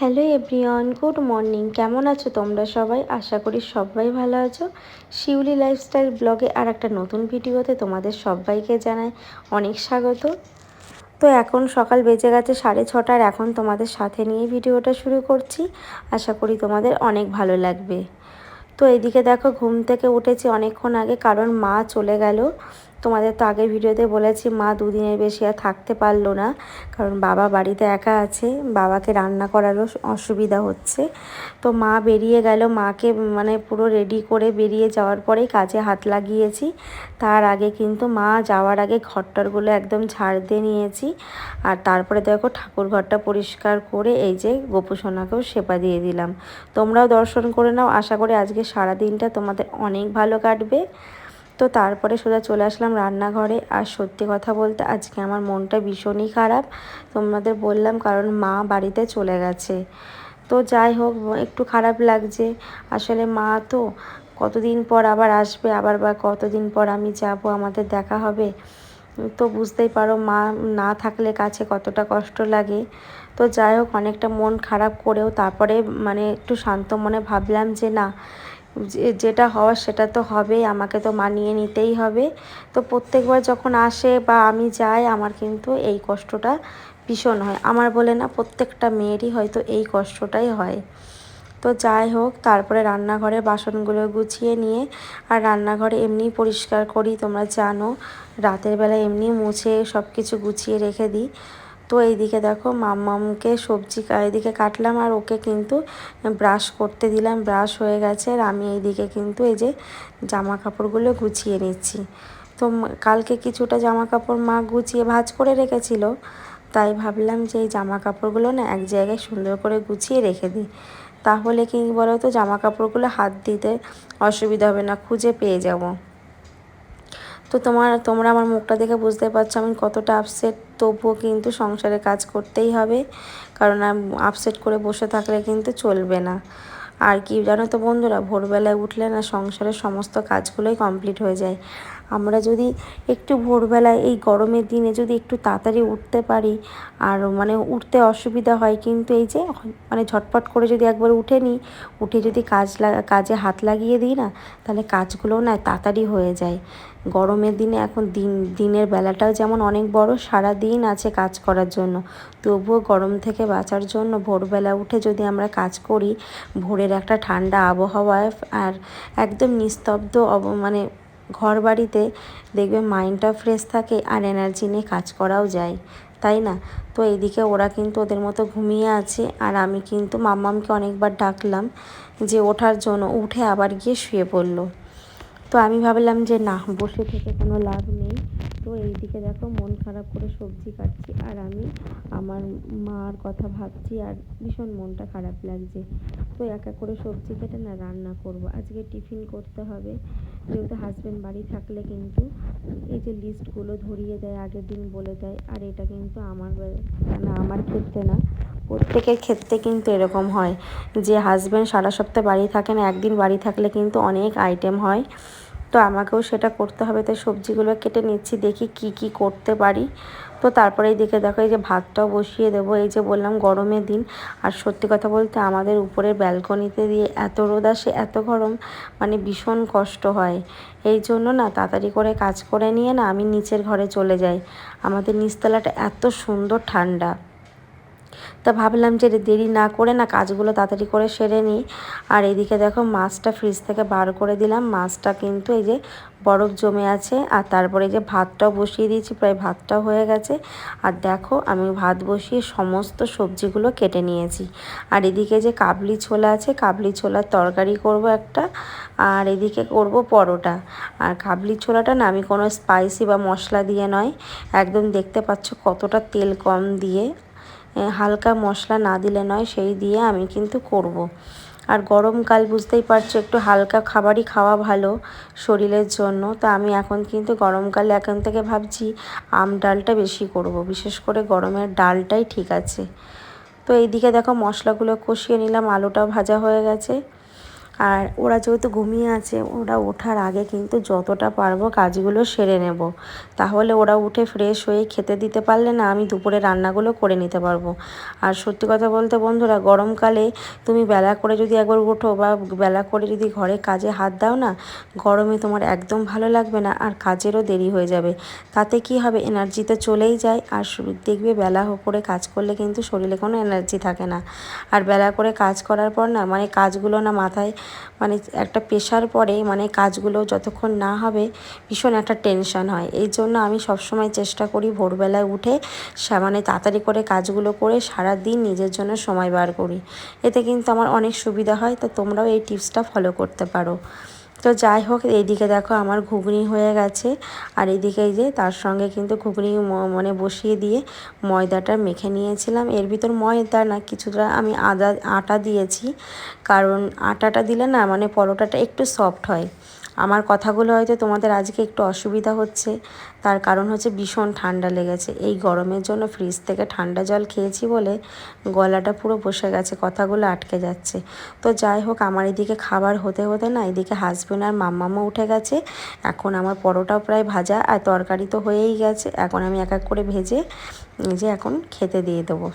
Hello everyone, good morning. কেমন আছো তোমরা সবাই? আশা করি সবাই ভালো আছো। শিউলি লাইফস্টাইল ব্লগে আর একটা নতুন ভিডিওতে তোমাদের সবাইকে জানাই অনেক স্বাগত। তো এখন সকাল বেজে গেছে সাড়ে ছটার এখন তোমাদের সাথে নিয়ে ভিডিওটা শুরু করছি। আশা করি তোমাদের অনেক ভালো লাগবে। তো এদিকে দেখো, ঘুম থেকে উঠেছি অনেকক্ষণ আগে কারণ মা চলে গেল। তোমাদের তো আগের ভিডিওতে বলেছি, মা দুদিনের বেশি আর থাকতে পারল না। কারণ বাবা বাড়িতে একা আছে, বাবাকে রান্না করারও অসুবিধা হচ্ছে। তো মা বেরিয়ে গেল, মাকে মানে পুরো রেডি করে বেরিয়ে যাওয়ার পরেই কাজে হাত লাগিয়েছি। তার আগে কিন্তু মা যাওয়ার আগে ঘরটারগুলো একদম ঝাড় দিয়ে নিয়েছি। আর তারপরে দেখো ঠাকুর ঘরটা পরিষ্কার করে এই যে গোপুসোনাকেও সেবা দিয়ে দিলাম। তোমরাও দর্শন করে নাও, আশা করি আজকে সারা দিনটা তোমাদের অনেক ভালো কাটবে। তো তারপরে সোজা চলে আসলাম রান্নাঘরে। আর সত্যি কথা বলতে আজকে আমার মনটা ভীষণই খারাপ। তোমাদের বললাম কারণ মা বাড়িতে চলে গেছে। তো যাই হোক, একটু খারাপ লাগছে। আসলে মা তো কতদিন পর আবার আসবে, আবার বা কতদিন পর আমি যাব, আমাদের দেখা হবে। তো বুঝতেই পারো মা না থাকলে কাছে কতটা কষ্ট লাগে। তো যাই হোক, অনেকটা মন খারাপ করেও তারপরে মানে একটু শান্ত মনে ভাবলাম যে না যেটা হওয়ার সেটা তো হবেই, আমাকে তো মানিয়ে নিতেই হবে। তো প্রত্যেকবার যখন আসে বা আমি যাই, আমার কিন্তু এই কষ্টটা ভীষণ হয়। আমার বলে না, প্রত্যেকটা মেয়েরই হয়তো এই কষ্টটাই হয়। তো যাই হোক, তারপরে রান্নাঘরে বাসনগুলো গুছিয়ে নিয়ে, আর রান্নাঘরে এমনি পরিষ্কার করি, তোমরা জানো। রাতের বেলা এমনি মুছে সব কিছু গুছিয়ে রেখে দিই। তো এইদিকে দেখো মাম্মামকে সবজি এদিকে কাটলাম আর ওকে কিন্তু ব্রাশ করতে দিলাম। ব্রাশ হয়ে গেছে আর আমি এইদিকে কিন্তু এই যে জামা কাপড়গুলো গুছিয়ে নিচ্ছি। তো কালকে কিছুটা জামা কাপড় মা গুছিয়ে ভাজ করে রেখেছিল। তাই ভাবলাম যে এই জামা কাপড়গুলো না এক জায়গায় সুন্দর করে গুছিয়ে রেখে দিই। তাহলে কি বলো তো জামা কাপড়গুলো হাত দিতে অসুবিধা হবে না, খুঁজে পেয়ে যাব। তো তোমার, তোমরা আমার মুখটা দেখে বুঝতে পারছ আমি কতটা আপসেট তবুও কিন্তু সংসারে কাজ করতেই হবে। কারণ আপসেট করে বসে থাকলে কিন্তু চলবে না। আর কি, জানো তো বন্ধুরা, ভোরবেলায় উঠলে না সংসারের সমস্ত কাজগুলোই কমপ্লিট হয়ে যায়। আমরা যদি একটু ভোরবেলায় এই গরমের দিনে যদি একটু তাড়াতাড়ি উঠতে পারি, আর মানে উঠতে অসুবিধা হয়, কিন্তু এই যে মানে ঝটপট করে যদি একবার উঠে নিই, উঠে যদি কাজ কাজে হাত লাগিয়ে দিই না, তাহলে কাজগুলোও না তাড়াতাড়ি হয়ে যায়। গরমের দিনে এখন দিন, দিনের বেলাটাও যেমন অনেক বড় সারা দিন আছে কাজ করার জন্য। তবুও গরম থেকে বাঁচার জন্য ভোরবেলা উঠে যদি আমরা কাজ করি, ভোরের একটা ঠান্ডা আবহাওয়ায় আর একদম নিস্তব্ধ অব মানে ঘর বাড়িতে দেখবে মাইন্ডটা ফ্রেশ থাকে আর এনার্জি নিয়ে কাজ করাও যায়, তাই না? তো এইদিকে ওরা কিন্তু ওদের মতো ঘুমিয়ে আছে আর আমি কিন্তু মাম্মামকে অনেকবার ডাকলাম যে ওঠার জন্য, উঠে আবার গিয়ে শুয়ে পড়ল। তো আমি ভাবলাম যে না, বসে থেকে কোনো লাভ নেই। তো এইদিকে দেখো মন খারাপ করে সবজি কাটছি আর আমি আমার মার কথা ভাবছি আর ভীষণ মনটা খারাপ লাগছে। তো এক এক করে সবজি কেটে না রান্না করব, আজকে টিফিন করতে হবে। যেহেতু হাজব্যান্ড বাড়ি থাকলে কিন্তু এই যে লিস্টগুলো ধরিয়ে দেয়, আগের দিন বলে দেয়, আর এটা কিন্তু আমার না, আমার ক্ষেত্রে না, প্রত্যেকের ক্ষেত্রে কিন্তু এরকম হয় যে হাজব্যান্ড সারা সপ্তাহে বাড়ি থাকে না একদিন বাড়ি থাকলে কিন্তু অনেক আইটেম হয়। তো আমাকেও সেটা করতে হবে, তাই সবজিগুলো কেটে নিচ্ছি, দেখি কি কি করতে পারি। তো তারপরে এইদিকে দেখো, এই যে ভাতটাও বসিয়ে দেবো। এই যে বললাম গরমের দিন, আর সত্যি কথা বলতে আমাদের উপরের ব্যালকনিতে দিয়ে এত রোদ আসে, এত গরম মানে ভীষণ কষ্ট হয়। এই জন্য না, তাড়াতাড়ি করে কাজ করে নিয়ে না আমি নিচের ঘরে চলে যাই। আমাদের নিচতলাটা এত সুন্দর ঠান্ডা। তা ভাবলাম যে দেরি না করে না কাজগুলো তাড়াতাড়ি করে সেরে নিই। আর এদিকে দেখো মাছটা ফ্রিজ থেকে বার করে দিলাম। মাছটা কিন্তু এই যে বরফ জমে আছে। আর তারপরে এই যে ভাতটাও বসিয়ে দিয়েছি, প্রায় ভাতটাও হয়ে গেছে। আর দেখো আমি ভাত বসিয়ে সমস্ত সবজিগুলো কেটে নিয়েছি। আর এদিকে যে কাবলি ছোলা আছে, কাবলি ছোলার তরকারি করব একটা। আর এদিকে করব পরোটা। আর কাবলি ছোলাটা না আমি কোনো স্পাইসি বা মশলা দিয়ে নয়। একদম দেখতে পাচ্ছ কতটা তেল কম দিয়ে। হালকা মশলা না দিলে নয়, সেই দিয়ে আমি কিন্তু করব। আর গরমকাল বুঝতেই পারছ, একটু হালকা খাবারই খাওয়া ভালো শরীরের জন্য তো আমি এখন কিন্তু গরমকালে এখন থেকে ভাবছি আম ডালটা বেশি করব। বিশেষ করে গরমের ডালটাই ঠিক আছে তো এইদিকে দেখো মশলাগুলো কষিয়ে নিলাম, আলুটাও ভাজা হয়ে গেছে আর ওরা যেহেতু ঘুমিয়ে আছে, ওরা ওঠার আগে কিন্তু যতটা পারব কাজগুলো সেরে নেব। তাহলে ওরা উঠে ফ্রেশ হয়ে খেতে দিতে পারলে না আমি দুপুরে রান্নাগুলো করে নিতে পারব। আর সত্যি কথা বলতে বন্ধুরা, গরমকালে তুমি বেলা করে যদি একবার ওঠো বা বেলা করে যদি ঘরে কাজে হাত দাও না, গরমে তোমার একদম ভালো লাগবে না আর কাজেরও দেরি হয়ে যাবে। তাতে কি হবে? এনার্জি তো চলেই যায়। আর দেখবে বেলা করে কাজ করলে কিন্তু শরীরে কোনো এনার্জি থাকে না। আর বেলা করে কাজ করার পর না মানে কাজগুলো না মাথায় মানে একটা পেশার পরে মানে কাজগুলো যতক্ষণ না হবে ভীষণ একটা টেনশন হয়। এই জন্য আমি সবসময় চেষ্টা করি ভোরবেলায় উঠে মানে তাড়াতাড়ি করে কাজগুলো করে সারা দিন নিজের জন্য সময় বার করি। এতে কিন্তু আমার অনেক সুবিধা হয়, তো তোমরাও এই টিপসটা ফলো করতে পারো। তো যাই হোক, এইদিকে দেখো আমার ঘুগনি হয়ে গেছে। আর এদিকে যে তার সঙ্গে কিন্তু ঘুগনি মানে বসিয়ে দিয়ে ময়দাটা মেখে নিয়েছিলাম। এর ভিতর ময়দা না, কিছুটা আমি আদা, আটা দিয়েছি। কারণ আটাটা দিলে না মানে পরোটাটা একটু সফট হয়। আমার কথাগুলো হয়তো তোমাদের আজকে একটু অসুবিধা হচ্ছে। তার কারণ হচ্ছে ভীষণ ঠান্ডা লেগেছে। এই গরমের জন্য ফ্রিজ থেকে ঠান্ডা জল খেয়েছি বলে গলাটা পুরো বসে গেছে, কথাগুলো আটকে যাচ্ছে। তো যাই হোক, আমার এদিকে খাবার হতে হতে না এদিকে হাজব্যান্ড আর মাম্মামও উঠে গেছে। এখন আমার পরোটাও প্রায় ভাজা আর তরকারি তো হয়েই গেছে। এখন আমি এক এক করে ভেজে যে এখন খেতে দিয়ে দেবো।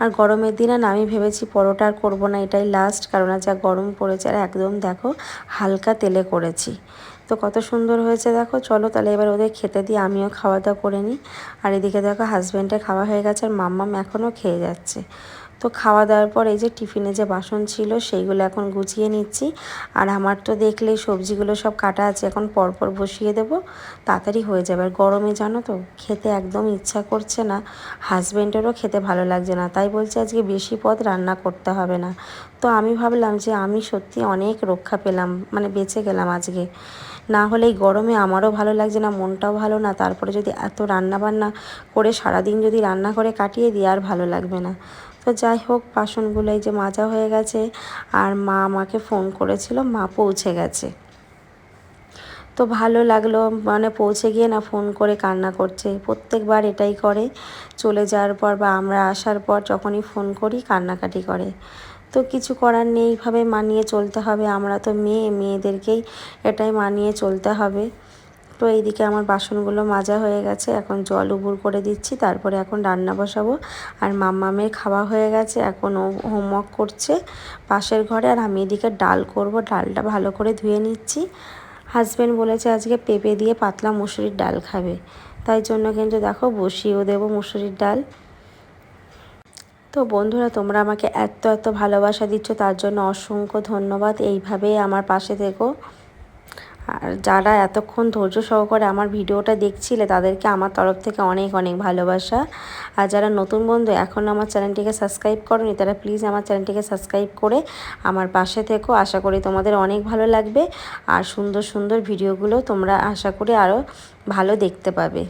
আর গরমের দিনে না, আমি ভেবেছি পরোটা আর করব না, এটাই লাস্ট কারণ যা গরম পড়েছে আর একদম দেখো হালকা তেলে করেছি। তো কত সুন্দর হয়েছে দেখো, চলো তাহলে এবার ওদের খেতে দিয়ে আমিও খাওয়া দাওয়া করে নিই। আর এদিকে দেখো হাজব্যান্ডের খাওয়া হয়ে গেছে আর মাম্মাম এখনও খেয়ে যাচ্ছে। তো খাওয়া দাওয়ার পর এই যে টিফিনে যে বাসন ছিল সেইগুলো এখন গুছিয়ে নিচ্ছি। আর আমার তো দেখলেই সবজিগুলো সব কাটা আছে, এখন পরপর বসিয়ে দেব। তাড়াতাড়ি হয়ে যাবে। আর গরমে জানো তো, খেতে একদম ইচ্ছা করছে না। হাজব্যান্ডেরও খেতে ভালো লাগছে না, তাই বলছে আজকে বেশি পদ রান্না করতে হবে না। তো আমি ভাবলাম যে আমি সত্যি অনেক রক্ষা পেলাম মানে বেঁচে গেলাম আজকে। না হলে এই গরমে আমারও ভালো লাগছে না, মনটাও ভালো না। তারপরে যদি এত রান্না বান্না করে সারাদিন যদি রান্না করে কাটিয়ে দিই, আর ভালো লাগবে না। তো যাই হোক বাসনগুলো এই যে মাজা হয়ে গেছে আর মা আমাকে ফোন করেছিল, মা পৌঁছে গেছে। তো ভালো লাগল মানে পৌঁছে গিয়ে না ফোন করে কান্না করছে। প্রত্যেকবার এটাই করে, চলে যাওয়ার পর বা আমরা আসার পর যখনই ফোন করি, কান্নাকাটি করে। তো কিছু করার নেই, এইভাবে মানিয়ে চলতে হবে। আমরা তো মেয়ে, মেয়েদেরকেই এটাই মানিয়ে চলতে হবে। তো এইদিকে আমার বাসনগুলো মাজা হয়ে গেছে। এখন জল উবুর করে দিচ্ছি, তারপরে এখন রান্না বসাবো। আর মাম্মামের খাওয়া হয়ে গেছে, এখন ও হোমওয়ার্ক করছে পাশের ঘরে। আর আমি এদিকে ডাল করব, ডালটা ভালো করে ধুয়ে নিচ্ছি। হাজব্যান্ড বলেছে আজকে পেঁপে দিয়ে পাতলা মুসুরির ডাল খাবে। তাই জন্য কিন্তু দেখো বসিয়েও দেবো মুসুরির ডাল। তো বন্ধুরা, তোমরা আমাকে এত এত ভালোবাসা দিচ্ছ, তার জন্য অসংখ্য ধন্যবাদ। এইভাবেই আমার পাশে থেকো। আর যারা এতক্ষণ ধৈর্য সহকারে আমার ভিডিওটা দেখছিলে, তাদেরকে আমার তরফ থেকে অনেক অনেক ভালোবাসা। আর যারা নতুন বন্ধু, এখন আমার চ্যানেলটিকে সাবস্ক্রাইব করনি, তারা প্লিজ আমার চ্যানেলটিকে সাবস্ক্রাইব করে আমার পাশে থেকো। আশা করি তোমাদের অনেক ভালো লাগবে আর সুন্দর সুন্দর ভিডিওগুলো তোমরা আশা করি আরও ভালো দেখতে পাবে।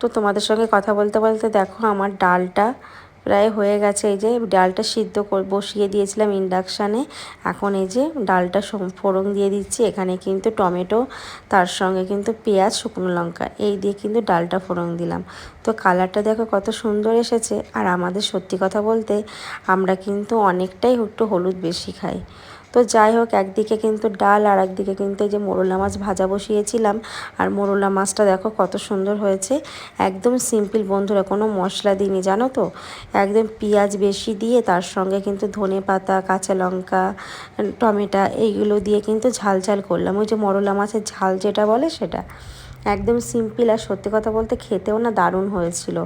তো তোমাদের সঙ্গে কথা বলতে বলতে দেখো আমার ডালটা প্রায় হয়ে গেছে। এই যে ডালটা সিদ্ধ বসিয়ে দিয়েছিলাম ইন্ডাকশানে। এখন এই যে ডালটা ফোড়ন দিয়ে দিচ্ছি। এখানে কিন্তু টমেটো, তার সঙ্গে কিন্তু পেঁয়াজ, শুকনো লঙ্কা, এই দিয়ে কিন্তু ডালটা ফোড়ন দিলাম। তো কালারটা দেখো কত সুন্দর এসেছে। আর আমাদের সত্যি কথা বলতে আমরা কিন্তু অনেকটাই একটু হলুদ বেশি খাই। তো যাই হোক, একদিকে কিন্তু ডাল আর একদিকে কিন্তু এই যে মোরলা মাছ ভাজা বসিয়েছিলাম। আর মোরলা মাছটা দেখো কত সুন্দর হয়েছে। একদম সিম্পল বন্ধুরা, কোনো মশলা দিইনি, জানো তো? একদম পেঁয়াজ বেশি দিয়ে তার সঙ্গে কিন্তু ধনে পাতা, কাঁচা লঙ্কা, টমেটো, এইগুলো দিয়ে কিন্তু ঝাল ঝাল করলাম। ওই যে মরলা মাছের ঝাল যেটা বলে সেটা। একদম সিম্পল আর সত্যি কথা বলতে খেতেও না দারুণ হয়েছিল।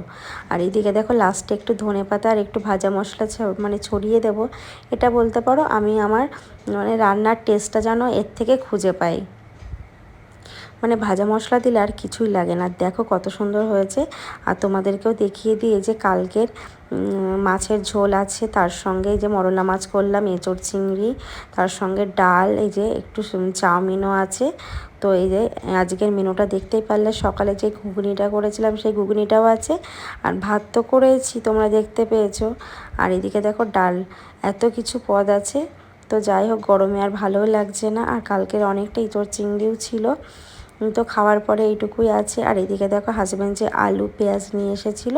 আর এইদিকে দেখো লাস্টে একটু ধনে পাতা আর একটু ভাজা মশলা মানে ছড়িয়ে দেব। এটা বলতে পারো আমি আমার মানে রান্নার টেস্টটা যেন এর থেকে খুঁজে পাই। মানে ভাজা মশলা দিলে আর কিছুই লাগে না। দেখো কত সুন্দর হয়েছে। আর তোমাদেরকেও দেখিয়ে দিই যে কালকের মাছের ঝোল আছে। তার সঙ্গে যে মরলা মাছ করলাম, এঁচড় চিংড়ি, তার সঙ্গে ডাল, এই যে একটু চাউমিনও আছে। তো এই যে আজকের মেনুটা দেখতেই পারলে, সকালে যে ঘুগনিটা করেছিলাম সেই ঘুগনিটাও আছে। আর ভাত তো করেছি, তোমরা দেখতে পেয়েছ। আর এদিকে দেখো ডাল, এত কিছু পদ আছে। তো যাই হোক, গরমে আর ভালোও লাগছে না। আর কালকের অনেকটা ইঁচড় চিংড়িও ছিল। তো খাওয়ার পরে এইটুকুই আছে। আর এদিকে দেখো হাজব্যান্ড যে আলু, পেঁয়াজ নিয়ে এসেছিল,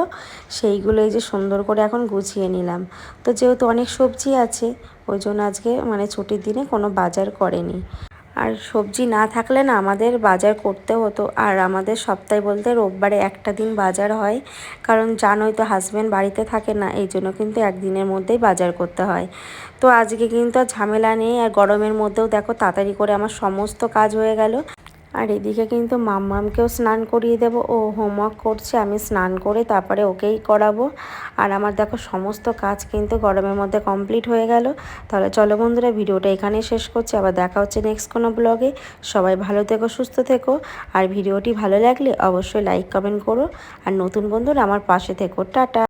সেইগুলো এই যে সুন্দর করে এখন গুছিয়ে নিলাম। তো যেহেতু অনেক সবজি আছে, ওই জন্য আজকে মানে ছুটির দিনে কোনো বাজার করেনি। আর সবজি না থাকলে না আমাদের বাজার করতে হতো। আর আমাদের সপ্তাহে বলতে রোববারে একটা দিন বাজার হয়, কারণ জানোই তো হাজব্যান্ড বাড়িতে থাকে না, এই জন্য কিন্তু একদিনের মধ্যেই বাজার করতে হয়। তো আজকে কিন্তু ঝামেলা নেই, আর গরমের মধ্যেও দেখো তাড়াতাড়ি করে আমার সমস্ত কাজ হয়ে গেল। আর এদিকে কিন্তু মাম্মামকেও স্নান করিয়ে দেবো। ও হোমওয়ার্ক করছে, আমি স্নান করে তারপরে ওকেই করাবো। আর আমার দেখো সমস্ত কাজ কিন্তু গরমের মধ্যে কমপ্লিট হয়ে গেল। তাহলে চলো বন্ধুরা, ভিডিওটা এখানেই শেষ করছি। আবার দেখা হচ্ছে নেক্সট কোনো ব্লগে সবাই ভালো থেকো, সুস্থ থেকো। আর ভিডিওটি ভালো লাগলে অবশ্যই লাইক কমেন্ট করো। আর নতুন বন্ধুরা আমার পাশে থেকো। টাটা।